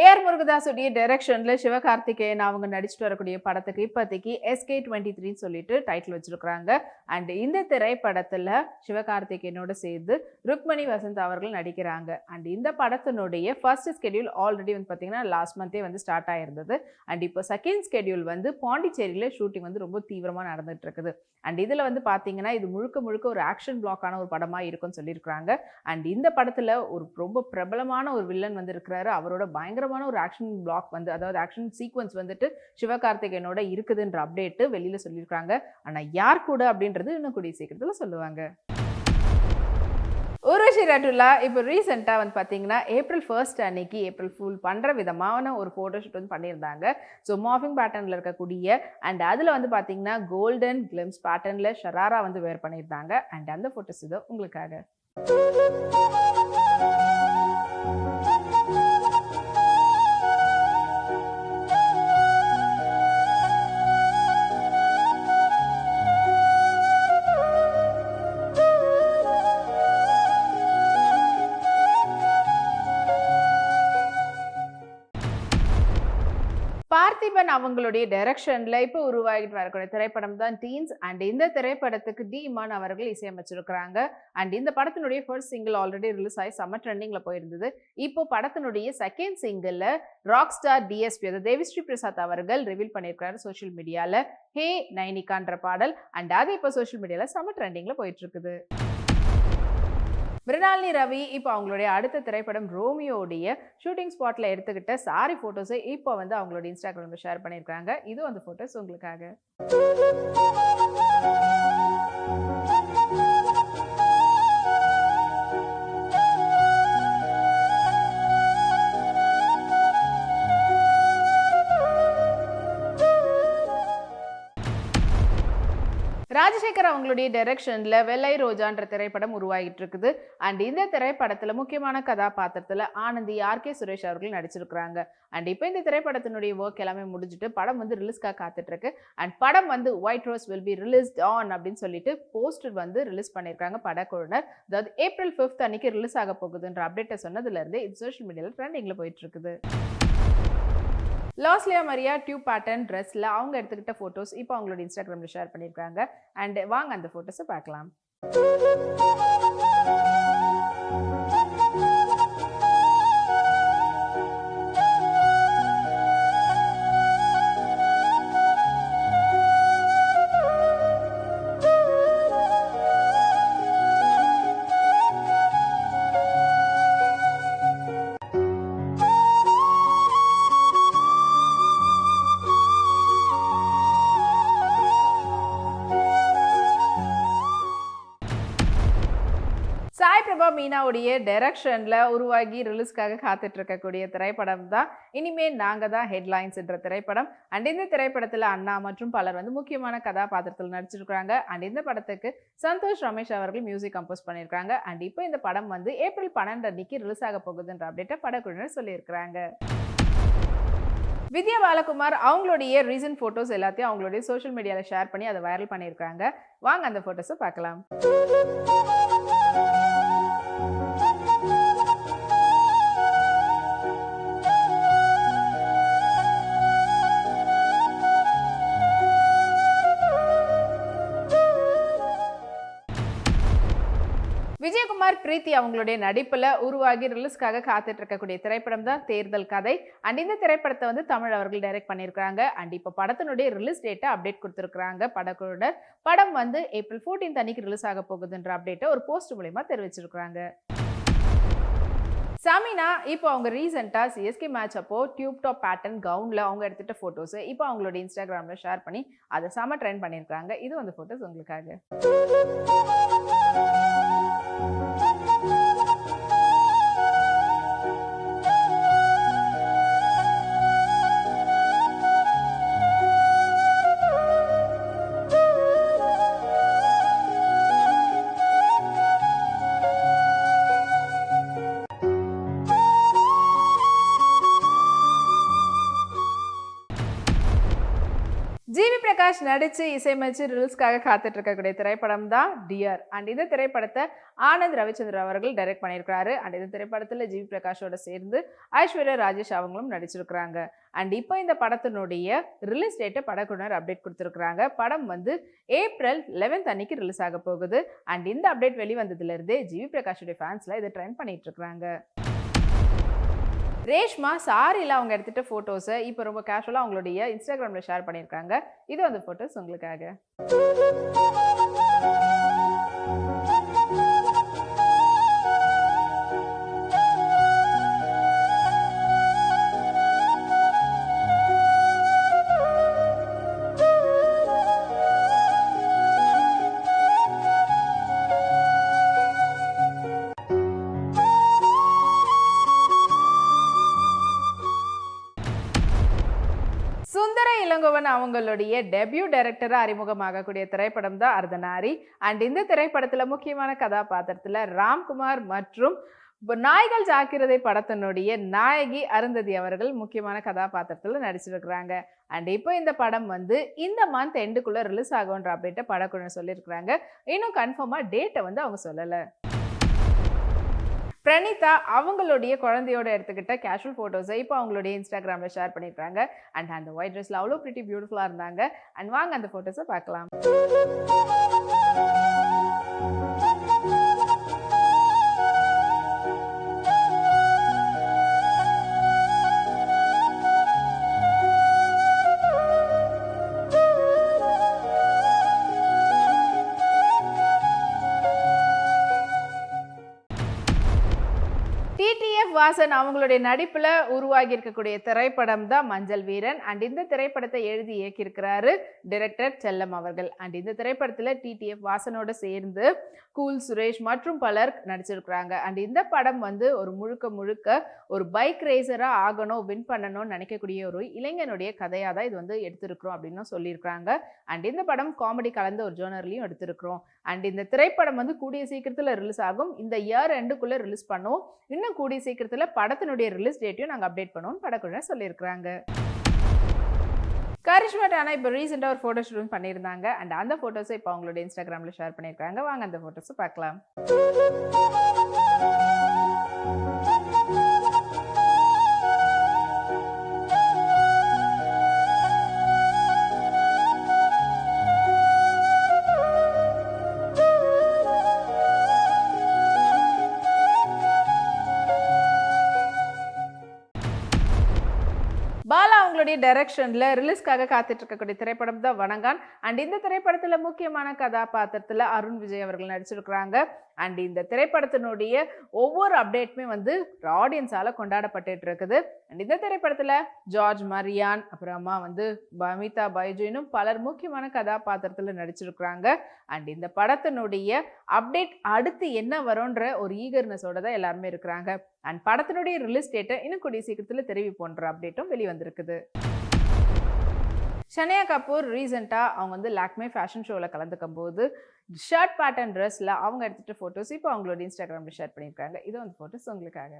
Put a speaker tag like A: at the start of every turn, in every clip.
A: AR முருகதாசுடைய டைரக்ஷன்ல சிவகார்த்திகேயன் அவங்க நடிச்சுட்டு வரக்கூடிய படத்துக்கு இப்போதைக்கு எஸ்கே டுவெண்ட்டி த்ரீன்னு சொல்லிட்டு டைட்டில் வச்சுருக்குறாங்க. அண்ட் இந்த திரைப்படத்தில் சிவகார்த்திகேயனோட சேர்ந்து ருக்மணி வசந்த் அவர்கள் நடிக்கிறாங்க. அண்ட் இந்த படத்தினுடைய ஃபர்ஸ்ட் ஸ்கெடியூல் ஆல்ரெடி வந்து பார்த்தீங்கன்னா லாஸ்ட் மந்தே வந்து ஸ்டார்ட் ஆயிருந்தது. அண்ட் இப்போ செகண்ட் ஸ்கெடியூல் வந்து பாண்டிச்சேரியில் ஷூட்டிங் வந்து ரொம்ப தீவிரமாக நடந்துட்டு இருக்குது. அண்ட் இதில் வந்து பார்த்தீங்கன்னா இது முழுக்க முழுக்க ஒரு ஆக்ஷன் பிளாக்கான ஒரு படமாக இருக்கும்னு சொல்லியிருக்கிறாங்க. அண்ட் இந்த படத்தில் ஒரு ரொம்ப பிரபலமான ஒரு வில்லன் வந்து இருக்கிறாரு. அவரோட பயங்கரமான ஒரு ஆக்ஷன் பிளாக் வந்து அதாவது ஆக்ஷன் சீக்வன்ஸ் வந்துட்டு சிவகார்த்திகேயனோட இருக்குதுன்ற அப்டேட்டு வெளியில் சொல்லியிருக்காங்க ஆனால் யார் கூட அப்படின்றது இன்னும் கூடிய சீக்கிரத்தில் சொல்லுவாங்க. உருவஷி ரட்டுல்லா இப்போ ரீசெண்டாக வந்து பார்த்தீங்கன்னா ஏப்ரல் ஃபர்ஸ்ட் அன்னைக்கு ஏப்ரல் ஃபுல் பண்ணுற விதமான ஒரு ஃபோட்டோஷூட் வந்து பண்ணியிருந்தாங்க. ஸோ மாஃபிங் பேட்டர்னில் இருக்கக்கூடிய அண்ட் அதில் வந்து பார்த்தீங்கன்னா கோல்டன் கிளிம்ஸ் பேட்டர்னில் ஷராரா வந்து வேர் பண்ணியிருந்தாங்க. அண்ட் அந்த ஃபோட்டோஸ் இதோ உங்களுக்காக. பார்த்திபன் அவங்களுடைய டைரக்ஷன்ல இப்போ உருவாகிட்டு வரக்கூடிய திரைப்படம் தான் டீன்ஸ் அண்ட் இந்த திரைப்படத்துக்கு டி இமான் அவர்கள் இசையமைச்சிருக்கிறாங்க. அண்ட் இந்த படத்தினுடைய ஃபர்ஸ்ட் சிங்கிள் ஆல்ரெடி ரிலீஸ் ஆகி செம்ம ட்ரெண்டிங்ல போயிருந்தது. இப்போ படத்தினுடைய செகண்ட் சிங்கிள்ல ராக் ஸ்டார் டிஎஸ்பி அதாவது தேவிஸ்ரீ பிரசாத் அவர்கள் ரிவீல் பண்ணியிருக்காரு சோஷியல் மீடியால ஹே நைனிகான்ற பாடல். அண்ட் அது இப்போ சோஷியல் மீடியால செம்ம ட்ரெண்டிங்ல போயிட்டு இருக்குது. மிருணாலினி ரவி இப்போ அவங்களுடைய அடுத்த திரைப்படம் ரோமியோடைய ஷூட்டிங் ஸ்பாட்ல எடுத்துக்கிட்ட சாரி ஃபோட்டோஸை இப்போ வந்து அவங்களோட இன்ஸ்டாகிராமில் ஷேர் பண்ணியிருக்காங்க. இது அந்த ஃபோட்டோஸ் உங்களுக்காக. ராஜசேகர் அவங்களுடைய டைரக்ஷனில் வெள்ளை ரோஜான்ற திரைப்படம் உருவாகிட்டு இருக்குது அண்ட் இந்த திரைப்படத்தில் முக்கியமான கதாபாத்திரத்தில் ஆனந்தி ஆர் கே சுரேஷ் அவர்கள் நடிச்சிருக்கிறாங்க. அண்ட் இப்போ இந்த திரைப்படத்தினுடைய ஒர்க் எல்லாமே முடிஞ்சுட்டு படம் வந்து ரிலீஸ்க்காக காத்துட்ருக்கு அண்ட் படம் வந்து white rose will be released on அப்படின்னு சொல்லிட்டு போஸ்டர் வந்து ரிலீஸ் பண்ணியிருக்காங்க படக்குழுனர் அதாவது ஏப்ரல் ஃபிஃப்த் அன்னைக்கு ரிலீஸ் ஆக போகுதுன்ற அப்டேட்டை சொன்னதுலேருந்து இது சோஷியல் மீடியாவில் ட்ரெண்டிங்கில் போயிட்டு இருக்குது லாஸ்ட்லியா மரியா டியூப் பேட்டர்ன் ட்ரெஸ்ஸில் அவங்க எடுத்துக்கிட்ட ஃபோட்டோஸ் இப்போ அவங்களோட இன்ஸ்டாகிராமில் ஷேர் பண்ணியிருக்காங்க அண்ட் வாங்க அந்த ஃபோட்டோஸை பார்க்கலாம். மீனாவுடைய டைரக்ஷனில் உருவாகி ரிலீஸ்க்காக காத்துட்டு இருக்கக்கூடிய திரைப்படம் தான். இனிமேல் நாங்கள் தான் ஹெட்லைன்ஸ்ன்ற திரைப்படம். அண்ட் இந்த திரைப்படத்தில் அண்ணா மற்றும் பலர் வந்து முக்கியமான கதாபாத்திரத்தில் நடிச்சிருக்கிறாங்க. அண்ட் இந்த படத்துக்கு சந்தோஷ் ரமேஷ் அவர்கள் மியூசிக் கம்போஸ் பண்ணியிருக்காங்க அண்ட் இப்போ இந்த படம் வந்து ஏப்ரல் பன்னெண்டு அன்னைக்கு ரிலீஸ் ஆக போகுதுன்ற அப்டேட்டை படக்குழுவினர் சொல்லியிருக்கிறாங்க. வித்யா பாலகுமார் அவங்களுடைய ரீசன்ட் ஃபோட்டோஸ் எல்லாத்தையும் அவங்களுடைய சோஷியல் மீடியாவில் ஷேர் பண்ணி அதை வைரல் பண்ணியிருக்காங்க வாங்க அந்த ஃபோட்டோஸை பார்க்கலாம். விஜயகுமார் பிரீத்தி அவங்களுடைய நடிப்பில் உருவாகி ரிலீஸ்க்காக காத்துட்டு இருக்கக்கூடிய திரைப்படம் தான் தேர்தல் கதை. அண்ட் இந்த திரைப்படத்தை வந்து தமிழ் அவர்கள் டைரக்ட் பண்ணியிருக்காங்க அண்ட் இப்போ படத்தினுடைய ரிலீஸ் டேட்டை அப்டேட் கொடுத்துருக்குறாங்க. படக்குழுவினர் படம் வந்து ஏப்ரல் 14th அன்னைக்கு ரிலீஸ் ஆக போகுதுன்ற அப்டேட்டை ஒரு போஸ்ட் மூலயமா தெரிவிச்சிருக்கிறாங்க. சாமினா இப்போ அவங்க ரீசெண்டாக சிஎஸ்கே மேட்ச் அப்போ டியூப் டாப் பேட்டர்ன் கவுனில் அவங்க எடுத்துகிட்ட ஃபோட்டோஸ் இப்போ அவங்களோட இன்ஸ்டாகிராமில் ஷேர் பண்ணி அதை செம ட்ரெண்ட் பண்ணியிருக்காங்க இது வந்து ஃபோட்டோஸ் உங்களுக்காக. பிரகாஷ் நடிச்சு இசையமைச்சு ரிலீஸ்க்காக காத்துட்டு இருக்கக்கூடிய திரைப்படம் தான் டியர் அண்ட் இந்த திரைப்படத்தை ஆனந்த் ரவிச்சந்திரன் அவர்கள் டைரக்ட் பண்ணியிருக்காரு அண்ட் இந்த திரைப்படத்தில் ஜிவி பிரகாஷோட சேர்ந்து ஐஸ்வர்யா ராஜேஷ் அவங்களும் நடிச்சிருக்கிறாங்க. அண்ட் இப்போ இந்த படத்தினுடைய ரிலீஸ் டேட்டை படக்குழுவினர் அப்டேட் கொடுத்துருக்குறாங்க. படம் வந்து ஏப்ரல் லெவன்த் அன்னைக்கு ரிலீஸ் ஆக போகுது. அண்ட் இந்த அப்டேட் வெளிவந்ததுலேருந்தே ஜிவி பிரகாஷுடைய ஃபேன்ஸ்லாம் இதை ட்ரெண்ட் பண்ணிட்டு இருக்கிறாங்க. ரேஷ்மா சாரியில் அவங்க எடுத்துகிட்ட ஃபோட்டோஸை இப்போ ரொம்ப கேஷுவலாக அவங்களுடைய இன்ஸ்டாகிராமில் ஷேர் பண்ணியிருக்காங்க இது அந்த ஃபோட்டோஸ் உங்களுக்காக. இளங்கோவன் அவங்களுடைய டெபியூ டைரக்டராக அறிமுகமாகக்கூடிய திரைப்படம் தான் அர்தனாரி அண்ட் இந்த திரைப்படத்தில் முக்கியமான கதாபாத்திரத்தில் ராம்குமார் மற்றும் நாய்கள் ஜாக்கிரதை படத்தினுடைய நாயகி அருந்ததி அவர்கள் முக்கியமான கதாபாத்திரத்தில் நடிச்சிருக்கிறாங்க. அண்ட் இப்போ இந்த படம் வந்து இந்த மந்த் எண்டுக்குள்ளே ரிலீஸ் ஆகுன்ற அப்டேட்டை படக்குழு சொல்லியிருக்கிறாங்க. இன்னும் கன்ஃபார்மாக டேட்டை வந்து அவங்க சொல்லலை. பிரணீதா அவங்களுடைய குழந்தையோட எடுத்துக்கிட்ட கேஷுவல் ஃபோட்டோஸை இப்போ அவங்களுடைய இன்ஸ்டாகிராமில் ஷேர் பண்ணியிருக்காங்க அண்ட் அந்த ஒயிட் ட்ரெஸ்ஸில் அவ்வளோ பிரிட்டி பியூட்டிஃபுல்லாக இருந்தாங்க. அண்ட் வாங்க அந்த ஃபோட்டோஸை பார்க்கலாம். வாசன் அவங்களுடைய நடிப்பில் உருவாகி இருக்கக்கூடிய திரைப்படம் தான் மஞ்சள் வீரன். அண்ட் இந்த திரைப்படத்தை எழுதி இயக்கியிருக்கிறாரு டிரெக்டர் செல்லம் அவர்கள். அண்ட் இந்த திரைப்படத்தில் டிடிஎஃப் வாசனோட சேர்ந்து கூல் சுரேஷ் மற்றும் பலர் நடிச்சிருக்கிறாங்க. அண்ட் இந்த படம் வந்து ஒரு முழுக்க முழுக்க ஒரு பைக் ரேசராக ஆகணும் வின் பண்ணணும்னு நினைக்கக்கூடிய ஒரு இளைஞனுடைய கதையாக தான் இது வந்து எடுத்திருக்கிறோம் அப்படின்னு சொல்லியிருக்கிறாங்க. அண்ட் இந்த படம் காமெடி கலந்த ஒரு ஜோனர்லையும் எடுத்திருக்கிறோம். அண்ட் இந்த திரைப்படம் வந்து கூடிய சீக்கிரத்தில் ரிலீஸ் ஆகும். இந்த இயர் எண்டுக்குள்ளே ரிலீஸ் பண்ணுவோம் இன்னும் கூடிய சீக்கிரத்தில் படத்தினுடைய ரிலீஸ் டேட்டையும் நாங்கள் அப்டேட் பண்ணுவோம் படக்குழுவினர் சொல்லியிருக்கிறாங்க. கரிஷ்மா டானா இப்போ ரீசெண்டாக ஒரு ஃபோட்டோ ஷூட் பண்ணியிருந்தாங்க. அண்ட் அந்த ஃபோட்டோஸை இப்போ அவங்களோட இன்ஸ்டாகிராமில் ஷேர் பண்ணியிருக்காங்க வாங்க அந்த ஃபோட்டோஸை பார்க்கலாம். பாலா டைரக்ஷனில் ரிலீஸ்க்காக காத்துட்டு இருக்கக்கூடிய திரைப்படம் தான் வணங்கான். அண்ட் இந்த திரைப்படத்தில் முக்கியமான கதாபாத்திரத்தில் அருண் விஜய் அவர்கள் நடிச்சிருக்கிறாங்க. அண்ட் இந்த திரைப்படத்தினுடைய ஒவ்வொரு அப்டேட்டுமே வந்து ஆடியன்ஸால் கொண்டாடப்பட்டு இருக்குது. அண்ட் இந்த திரைப்படத்தில் ஜார்ஜ் மரியான் அப்புறமா வந்து பமிதா பைஜு இன்னும் பலர் முக்கியமான கதாபாத்திரத்தில் நடிச்சிருக்கிறாங்க. அண்ட் இந்த படத்தினுடைய அப்டேட் அடுத்து என்ன வரும்ன்ற ஒரு ஈகர்னஸோட தான் எல்லாருமே இருக்கிறாங்க. அண்ட் படத்தினுடைய ரிலீஸ் டேட்டை இன்னும் கூடிய சீக்கிரத்தில் தெரிவிப்போன்ற அப்டேட்டும் வெளிவந்திருக்குது. ஷனியா கபூர் ரீசெண்டாக அவங்க வந்து லாக்மே ஃபேஷன் ஷோவில் கலந்துக்கும் போது ஷர்ட் பேட்டர்ன் ட்ரெஸ்ஸில் அவங்க எடுத்துகிட்ட ஃபோட்டோஸ் இப்போ அவங்களோட இன்ஸ்டாகிராமில் ஷேர் பண்ணியிருக்காங்க. இது வந்து ஃபோட்டோஸ் உங்களுக்காக.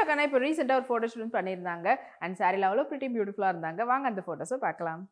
A: ஆயிஷா கண்ணா இப்போ ரீசெண்டாக ஒரு ஃபோட்டோ ஷூட் பண்ணியிருந்தாங்க. அண்ட் சாரியில் அவ்வளோ பிரிட்டி பியூட்டிஃபுல்லாக இருந்தாங்க. வாங்க அந்த ஃபோட்டோஸை பார்க்கலாம்.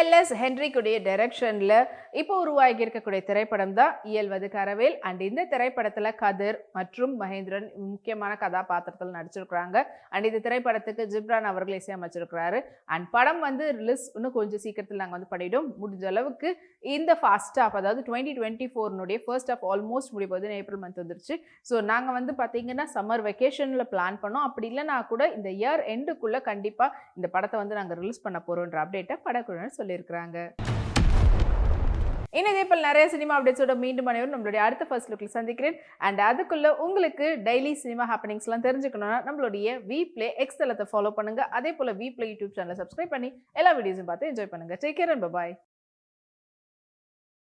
A: எல்எஸ் ஹென்ரிக்குடைய டைரக்ஷனில் இப்போ உருவாகி இருக்கக்கூடிய திரைப்படம் தான் இயல்வது கரவேல். அண்ட் இந்த திரைப்படத்தில் கதிர் மற்றும் மகேந்திரன் முக்கியமான கதாபாத்திரத்தில் நடிச்சிருக்கிறாங்க. அண்ட் இந்த திரைப்படத்துக்கு ஜிப்ரான் அவர்கள் இசையமைச்சிருக்கிறாரு. அண்ட் படம் வந்து ரிலீஸ் இன்னும் கொஞ்சம் சீக்கிரத்தில் நாங்கள் வந்து பண்ணிவிடும் முடிஞ்ச அளவுக்கு இந்த ஃபாஸ்ட் ஆஃப் அதாவது டுவெண்ட்டி டுவெண்ட்டி ஃபோர்னுடைய ஃபர்ஸ்ட் ஆஃப் ஆல்மோஸ்ட் முடிய போது ஏப்ரல் மந்த் வந்துருச்சு. ஸோ நாங்கள் வந்து பார்த்தீங்கன்னா சம்மர் வெக்கேஷனில் பிளான் பண்ணோம். அப்படி இல்லைனா கூட இந்த இயர் எண்டுக்குள்ளே கண்டிப்பாக இந்த படத்தை வந்து நாங்கள் ரிலீஸ் பண்ண போகிறோன்ற அப்டேட்டை படக்குழுவினர் சொல்லியிருக்கிறாங்க. இன்னும் இதே போல் நிறைய சினிமா அப்டேட்ஸோட மீண்டும் அனைவரும் நம்மளுடைய அடுத்த ஃபர்ஸ்ட் லுக்கில் சந்திக்கிறேன். அண்ட் அதுக்குள்ள உங்களுக்கு டெய்லி சினிமா ஹாப்பனிங்ஸ்லாம் தெரிஞ்சுக்கணும்னா நம்மளுடைய வி பிளே எக்ஸ் தளத்தை ஃபாலோ பண்ணுங்க. அதே போல் வி பிளே யூடியூப் சேனலை சப்ஸ்கிரைப் பண்ணி எல்லா வீடியோஸும் பார்த்து என்ஜாய் பண்ணுங்கள் டேக் கேர் அண்ட் பாய்